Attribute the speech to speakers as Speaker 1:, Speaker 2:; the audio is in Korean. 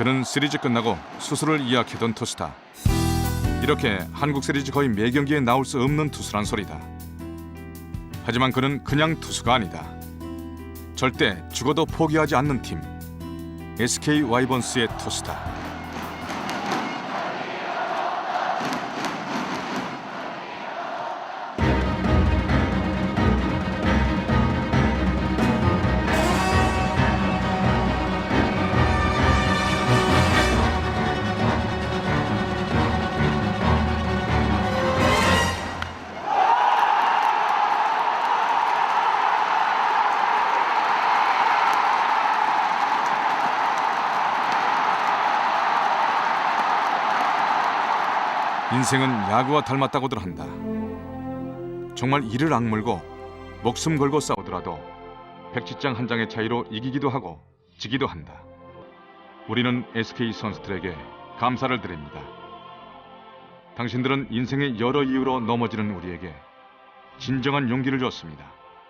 Speaker 1: 그는 시리즈 끝나고 수술을 예약해둔 투수다. 이렇게 한국 시리즈 거의 매 경기에 나올 수 없는 투수란 소리다. 하지만 그는 그냥 투수가 아니다. 절대 죽어도 포기하지 않는 팀. SK 와이번스의 투수다. 인생은 야구와 닮았다고들 한다. 정말 이를 악물고 목숨 걸고 싸우더라도 백지장 한 장의 차이로 이기기도 하고 지기도 한다. 우리는 SK 선수들에게 감사를 드립니다. 당신들은 인생의 여러 이유로 넘어지는 우리에게 진정한 용기를 줬습니다.